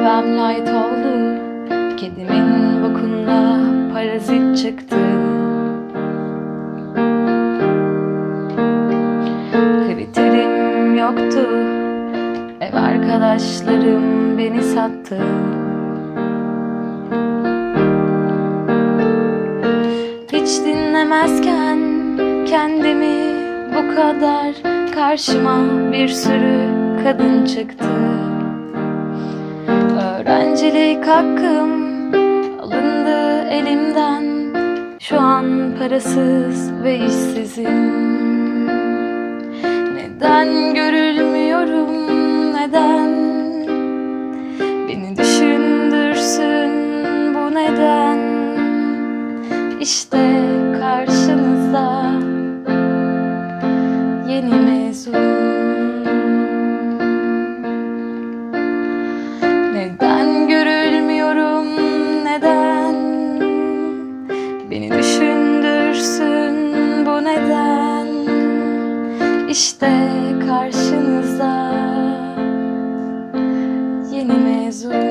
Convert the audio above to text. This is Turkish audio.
kahvem light oldu. Kedimin bokunla parazit çıktı. Kriterim yoktu. Ev arkadaşlarım beni sattı. Hiç dinlemezken kendimi bu kadar Karşıma bir sürü kadın çıktı Öğrencilik hakkım alındı elimden. Şu an parasız ve işsizim. Neden görülmüyorum neden? Beni düşündürsün bu neden? İşte karşınızda yeni mezun bu neden İşte karşınızda yeni mezun